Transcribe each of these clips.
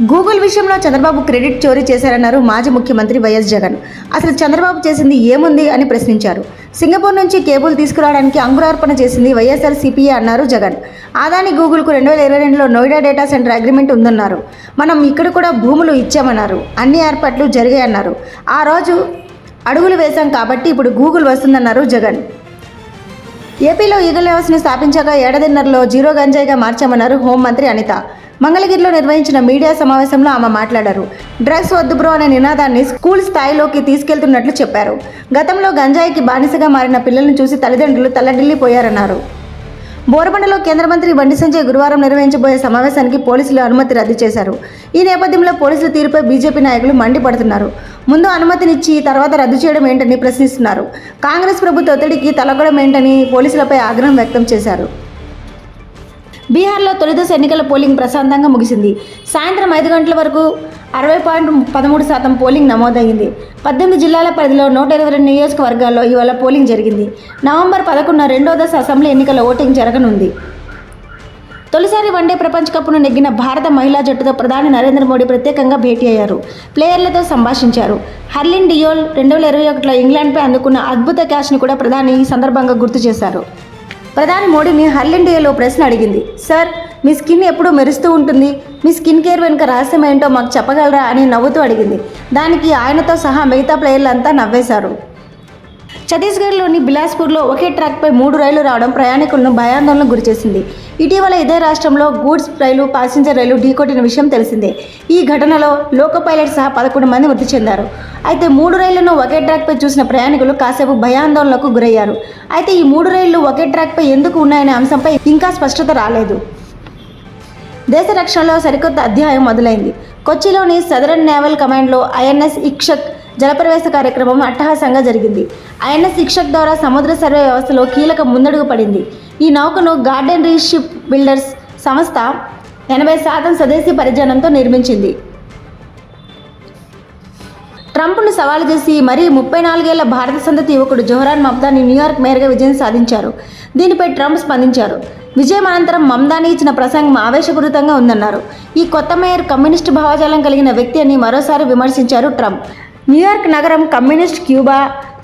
Google విషయంలో Chandrababu credit చోరీ చేశారన్నారు మాజీ ముఖ్యమంత్రి వైఎస్ జగన్. అసలు చంద్రబాబు చేసింది ఏముంది అని ప్రశ్నించారు. సింగపూర్ నుంచి కేబుల్ తీసుకురావడానికి అంకురార్పణ చేసింది వైఎస్ఆర్ సిపిఏ అన్నారు జగన్. ఆదాని గూగుల్కు రెండు వేల ఇరవై రెండులో నోయిడా డేటా సెంటర్ అగ్రిమెంట్ ఉందన్నారు. మనం ఇక్కడ కూడా భూములు ఇచ్చామన్నారు. అన్ని ఏర్పాట్లు జరిగాయన్నారు. ఆ రోజు అడుగులు వేశాం కాబట్టి ఇప్పుడు గూగుల్ వస్తుందన్నారు జగన్. ఏపీలో ఈగల్ వ్యవస్థను స్థాపించాక ఏడాదిన్నరలో జీరో గంజాయిగా మార్చామన్నారు హోంమంత్రి అనిత. మంగళగిరిలో నిర్వహించిన మీడియా సమావేశంలో ఆమె మాట్లాడారు. డ్రగ్స్ వద్దు బ్రో అనే నినాదాన్ని స్కూల్ స్థాయిలోకి తీసుకెళ్తున్నట్లు చెప్పారు. గతంలో గంజాయికి బానిసగా మారిన పిల్లల్ని చూసి తల్లిదండ్రులు తల్లడిల్లిపోయారన్నారు. బోరబండలో కేంద్ర మంత్రి బండి సంజయ్ గురువారం నిర్వహించబోయే సమావేశానికి పోలీసులు అనుమతి రద్దు చేశారు. ఈ నేపథ్యంలో పోలీసుల తీరుపై బీజేపీ నాయకులు మండిపడుతున్నారు. ముందు అనుమతినిచ్చి తర్వాత రద్దు చేయడం ఏంటని ప్రశ్నిస్తున్నారు. కాంగ్రెస్ ప్రభుత్వ ఒత్తిడికి తలగడం ఏంటని పోలీసులపై ఆగ్రహం వ్యక్తం చేశారు. బీహార్లో తొలిదశ ఎన్నికల పోలింగ్ ప్రశాంతంగా ముగిసింది. సాయంత్రం ఐదు గంటల వరకు అరవై పాయింట్ పదమూడు శాతం పోలింగ్ నమోదైంది. పద్దెనిమిది జిల్లాల పరిధిలో నూట ఇరవై రెండు నియోజకవర్గాల్లో ఇవాళ పోలింగ్ జరిగింది. నవంబర్ పదకొండున రెండో దశ అసెంబ్లీ ఎన్నికల ఓటింగ్ జరగనుంది. తొలిసారి వన్డే ప్రపంచ కప్ను నెగ్గిన భారత మహిళా జట్టుతో ప్రధాని నరేంద్ర మోడీ ప్రత్యేకంగా భేటీ అయ్యారు. ప్లేయర్లతో సంభాషించారు. హర్లిన్ డియోల్ రెండు వేల ఇరవై ఒకటిలో ఇంగ్లాండ్పై అందుకున్న అద్భుత క్యాచ్ను కూడా ప్రధాని ఈ సందర్భంగా గుర్తు చేశారు. ప్రధాని మోడీని హర్లిన్ ప్రశ్న అడిగింది. సార్ మీ స్కిన్ ఎప్పుడూ మెరుస్తూ ఉంటుంది? మీ స్కిన్ కేర్ వెనుక రహస్యం ఏంటో మాకు చెప్పగలరా అని నవ్వుతూ అడిగింది. దానికి ఆయనతో సహా మిగతా ప్లేయర్లంతా నవ్వేశారు. ఛత్తీస్గఢ్లోని బిలాస్పూర్లో ఒకే ట్రాక్పై మూడు రైళ్ళు రావడం ప్రయాణికులను భయాందోళనకు గురిచేసింది. ఇటీవల ఇదే రాష్ట్రంలో గూడ్స్ రైలు ప్యాసింజర్ రైలు ఢీకొట్టిన విషయం తెలిసిందే. ఈ ఘటనలో లోకో పైలట్ సహా పదకొండు మంది మృతి చెందారు. అయితే మూడు రైళ్ళను ఒకే ట్రాక్పై చూసిన ప్రయాణికులు కాసేపు భయాందోళనకు గురయ్యారు. అయితే ఈ మూడు రైళ్ళు ఒకే ట్రాక్పై ఎందుకు ఉన్నాయనే అంశంపై ఇంకా స్పష్టత రాలేదు. దేశ రక్షణలో సరికొత్త అధ్యాయం మొదలైంది. కొచ్చిలోని సదరన్ నేవల్ కమాండ్లో ఐఎన్ఎస్ ఇక్షక్ జలప్రవేశ కార్యక్రమం అట్టహాసంగా జరిగింది. ఐఎన్ఎస్ ఇక్షక్ ద్వారా సముద్ర సర్వే వ్యవస్థలో కీలక ముందడుగు పడింది. ఈ నౌకను గార్డెన్ రీషిప్ బిల్డర్స్ సంస్థ ఎనభై శాతం స్వదేశీ పరిజ్ఞానంతో నిర్మించింది. ట్రంప్ను సవాలు చేసి మరీ ముప్పై నాలుగేళ్ళ భారత సంతతి యువకుడు జోహరాన్ మమ్దాని న్యూయార్క్ మేయర్గా విజయం సాధించారు. దీనిపై ట్రంప్ స్పందించారు. విజయం అనంతరం మమ్దాని ఇచ్చిన ప్రసంగం ఆవేశపూరితంగా ఉందన్నారు. ఈ కొత్త మేయర్ కమ్యూనిస్టు భావజాలం కలిగిన వ్యక్తి అని మరోసారి విమర్శించారు ట్రంప్. న్యూయార్క్ నగరం కమ్యూనిస్ట్ క్యూబా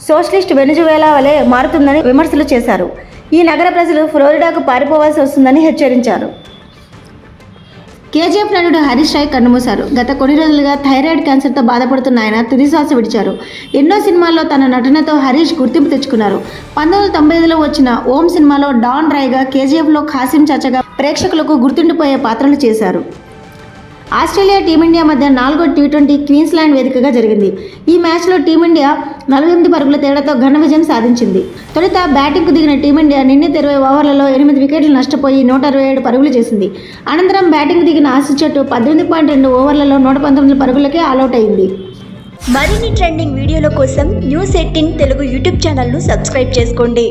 సోషలిస్ట్ వెనుజువేలా వలె మారుతుందని విమర్శలు చేశారు. ఈ నగర ప్రజలు ఫ్లోరిడాకు పారిపోవాల్సి వస్తుందని హెచ్చరించారు. కేజీఎఫ్ నటుడు హరీష్ రాయ్ కన్నుమూశారు. గత కొన్ని రోజులుగా థైరాయిడ్ క్యాన్సర్తో బాధపడుతున్న ఆయన తుదిశ్వాస విడిచారు. ఎన్నో సినిమాల్లో తన నటనతో హరీష్ గుర్తింపు తెచ్చుకున్నారు. పంతొమ్మిది వందల తొంభై ఐదులో వచ్చిన ఓం సినిమాలో డాన్ రాయ్గా కేజీఎఫ్లో ఖాసిం చచ్చగా ప్రేక్షకులకు గుర్తుండిపోయే పాత్రలు చేశారు. ఆస్ట్రేలియా టీమిండియా మధ్య నాలుగో టీ ట్వంటీ క్వీన్స్లాండ్ వేదికగా జరిగింది. ఈ మ్యాచ్లో టీమిండియా నలభై ఎనిమిది పరుగుల తేడాతో ఘన విజయం సాధించింది. తొలుత బ్యాటింగ్కు దిగిన టీమిండియా నిన్నే ఇరవై ఓవర్లలో ఎనిమిది వికెట్లు నష్టపోయి నూట అరవై ఏడు పరుగులు చేసింది. అనంతరం బ్యాటింగ్ దిగిన ఆశిష్ జట్టు పద్దెనిమిది పాయింట్ రెండు ఓవర్లలో నూట పంతొమ్మిది పరుగులకే ఆలౌట్ అయింది. మరిన్ని ట్రెండింగ్ వీడియోల కోసం న్యూస్ ఎయిటీన్ తెలుగు యూట్యూబ్ ఛానల్ను సబ్స్క్రైబ్ చేసుకోండి.